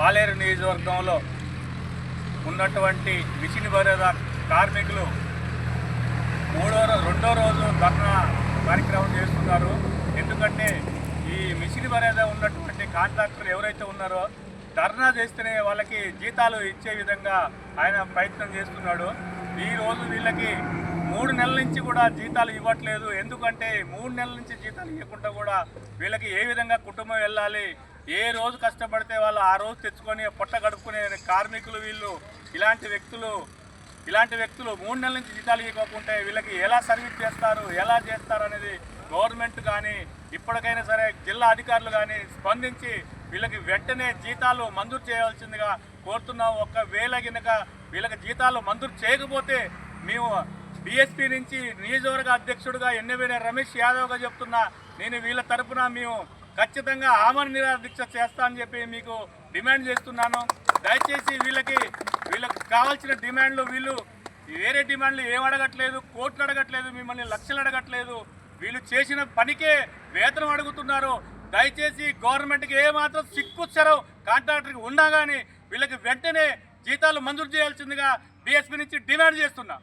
జిల్లాలో ఉన్నటువంటి మిషన్ భరేద కార్మికులు మూడో రెండో రోజు ధర్నా కార్యక్రమం చేస్తున్నారు. ఎందుకంటే ఈ మిషన్ భరేద ఉన్నటువంటి కాంట్రాక్టర్లు ఎవరైతే ఉన్నారో ధర్నా చేస్తేనే వాళ్ళకి జీతాలు ఇచ్చే విధంగా ఆయన ప్రయత్నం చేస్తున్నాడు. ఈ రోజు వీళ్ళకి మూడు నెలల నుంచి కూడా జీతాలు ఇవ్వట్లేదు. ఎందుకంటే మూడు నెలల నుంచి జీతాలు ఇవ్వకుండా కూడా వీళ్ళకి ఏ విధంగా కుటుంబం వెళ్ళాలి ఏ రోజు కష్టపడితే వాళ్ళు ఆ రోజు తెచ్చుకొని పొట్ట గడుపుకునే కార్మికులు వీళ్ళు ఇలాంటి వ్యక్తులు ఇలాంటి వ్యక్తులు మూడు నెలల నుంచి జీతాలు ఇవ్వకుంటే వీళ్ళకి ఎలా సర్వీస్ చేస్తారు ఎలా చేస్తారు అనేది గవర్నమెంట్ కానీ ఇప్పటికైనా సరే జిల్లా అధికారులు కానీ స్పందించి వీళ్ళకి వెంటనే జీతాలు మంజూరు చేయవలసిందిగా కోరుతున్నాం. ఒకవేళ గినక వీళ్ళకి జీతాలు మంజూరు చేయకపోతే మేము బీఎస్పీ నుంచి నియోజకవర్గ అధ్యక్షుడిగా ఎన్నవేన రమేష్ యాదవ్గా చెప్తున్నా నేను వీళ్ళ తరపున మేము ఖచ్చితంగా ఆమరణ నిరాదీక్ష చేస్తా అని చెప్పి మీకు డిమాండ్ చేస్తున్నాను. దయచేసి వీళ్ళకి వీళ్ళకి కావాల్సిన డిమాండ్లు వీళ్ళు వేరే డిమాండ్లు ఏం అడగట్లేదు కోట్లు అడగట్లేదు మిమ్మల్ని లక్షలు అడగట్లేదు. వీళ్ళు చేసిన పనికే వేతనం అడుగుతున్నారు. దయచేసి గవర్నమెంట్కి ఏమాత్రం సిక్కుచ్చరం కాంట్రాక్టర్కి ఉన్నా కానీ వీళ్ళకి వెంటనే జీతాలు మంజూరు చేయాల్సిందిగా డిఎస్పీ నుంచి డిమాండ్ చేస్తున్నా.